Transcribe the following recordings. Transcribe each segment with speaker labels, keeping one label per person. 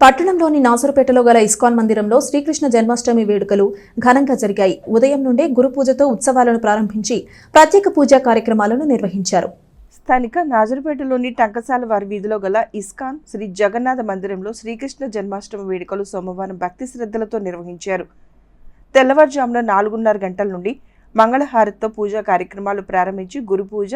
Speaker 1: పట్టణంలోని నాసరుపేటలో గల ఇస్కాన్ మందిరంలో శ్రీకృష్ణ జన్మాష్టమి వేడుకలు ఘనంగా జరిగాయి. ఉదయం నుండే గురు పూజతో ఉత్సవాలను ప్రారంభించి ప్రత్యేక పూజా కార్యక్రమాలను నిర్వహించారు.
Speaker 2: స్థానిక నాజరుపేటలోని టంకసాల వారి వీధిలో గల ఇస్కాన్ శ్రీ జగన్నాథ మందిరంలో శ్రీకృష్ణ జన్మాష్టమి వేడుకలు సోమవారం భక్తి శ్రద్ధలతో నిర్వహించారు. తెల్లవారుజామున నాలుగున్నర గంటల నుండి మంగళహారతితో పూజా కార్యక్రమాలు ప్రారంభించి గురు పూజ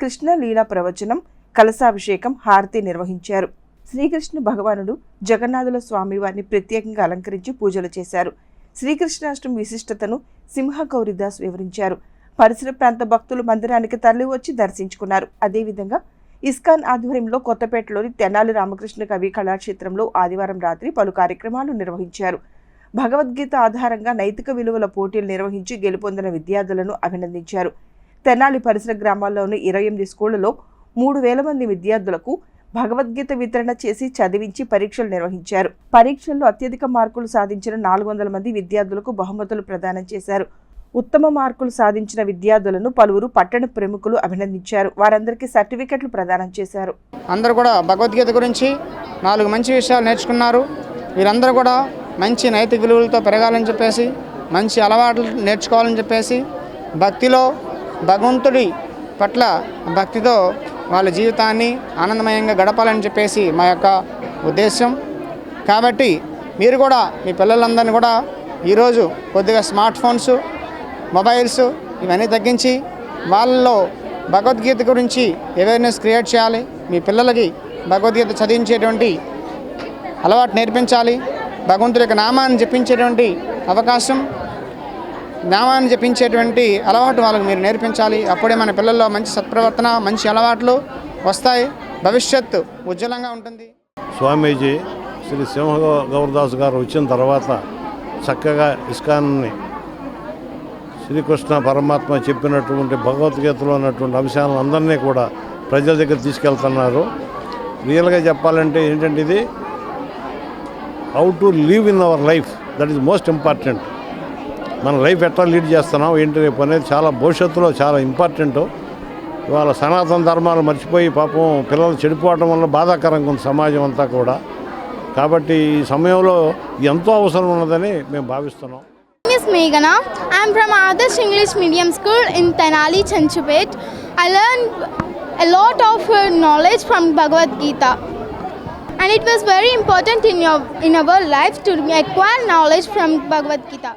Speaker 2: కృష్ణ లీలా ప్రవచనం కలశాభిషేకం హారతి నిర్వహించారు. శ్రీకృష్ణ భగవానుడు జగన్నాథుల స్వామివారిని ప్రత్యేకంగా అలంకరించి పూజలు చేశారు. శ్రీకృష్ణాష్టమి విశిష్టతను సింహ గౌరిదాస్ వివరించారు. పరిసర ప్రాంత భక్తులు మందిరానికి తరలి వచ్చి దర్శించుకున్నారు. అదేవిధంగా ఇస్కాన్ ఆధ్వర్యంలో కొత్తపేటలోని తెనాలి రామకృష్ణ కవి కళాక్షేత్రంలో ఆదివారం రాత్రి పలు కార్యక్రమాలు నిర్వహించారు. భగవద్గీత ఆధారంగా నైతిక విలువల పోటీలు నిర్వహించి గెలుపొందిన విద్యార్థులను అభినందించారు. తెనాలి పరిసర గ్రామాల్లోని ఇరవై ఎనిమిది స్కూళ్ళలో మూడు వేల మంది విద్యార్థులకు భగవద్గీత వితరణ చేసి చదివించి పరీక్షలు నిర్వహించారు. పరీక్షల్లో అత్యధిక మార్కులు సాధించిన నాలుగు వందల మంది విద్యార్థులకు బహుమతులు ప్రదానం చేశారు. ఉత్తమ మార్కులు సాధించిన విద్యార్థులను పలువురు పట్టణ ప్రముఖులు అభినందించారు. వారందరికీ సర్టిఫికెట్లు ప్రదానం చేశారు.
Speaker 3: అందరూ కూడా భగవద్గీత గురించి నాలుగు మంచి విషయాలు నేర్చుకున్నారు. వీరందరూ కూడా మంచి నైతిక విలువలతో పెరగాలని చెప్పేసి మంచి అలవాట్లు నేర్చుకోవాలని చెప్పేసి భక్తిలో భగవంతుడి పట్ల భక్తితో వాళ్ళ జీవితాన్ని ఆనందమయంగా గడపాలని చెప్పేసి మా యొక్క ఉద్దేశం. కాబట్టి మీరు కూడా మీ పిల్లలందరినీ కూడా ఈరోజు కొద్దిగా స్మార్ట్ ఫోన్స్ మొబైల్స్ ఇవన్నీ తగ్గించి వాళ్ళలో భగవద్గీత గురించి అవేర్నెస్ క్రియేట్ చేయాలి. మీ పిల్లలకి భగవద్గీత చదివించేటువంటి అలవాటు నేర్పించాలి. భగవంతుడి యొక్క నామాన్ని జపించేటువంటి అవకాశం నామాన్ని జపించేటువంటి అలవాటు వాళ్ళకి మీరు నేర్పించాలి. అప్పుడే మన పిల్లల్లో మంచి సత్ప్రవర్తన మంచి అలవాట్లు వస్తాయి. భవిష్యత్తు ఉజ్వలంగా ఉంటుంది.
Speaker 4: స్వామీజీ శ్రీ సింహ గౌరదాస్ గారు వచ్చిన తర్వాత చక్కగా ఇస్కాన్ని శ్రీకృష్ణ పరమాత్మ చెప్పినటువంటి భగవద్గీతలో ఉన్నటువంటి అంశాలను అందరినీ కూడా ప్రజల దగ్గర తీసుకెళ్తున్నారు. రియల్గా చెప్పాలంటే ఏంటంటే ఇది how to live in our life that is most important మన లైఫ్ ఎట్లా లీడ్ చేస్తున్నాం ఏంటి రేపు అనేది చాలా భవిష్యత్తులో చాలా ఇంపార్టెంట్ ఇవాళ సనాతన ధర్మాలు మర్చిపోయి పాపం పిల్లలు చెడిపోవడం వల్ల బాధాకరంగా ఉంది సమాజం అంతా కూడా కాబట్టి ఈ సమయంలో ఎంతో అవసరం ఉన్నదని మేము భావిస్తున్నాం
Speaker 5: name is Meghana. I'm from Adarsh English Medium School in Tenali, Chanchupet. I learned a lot of uh, knowledge from Bhagavad Gita. And it was very important in, your, in our life to acquire knowledge from Bhagavad Gita.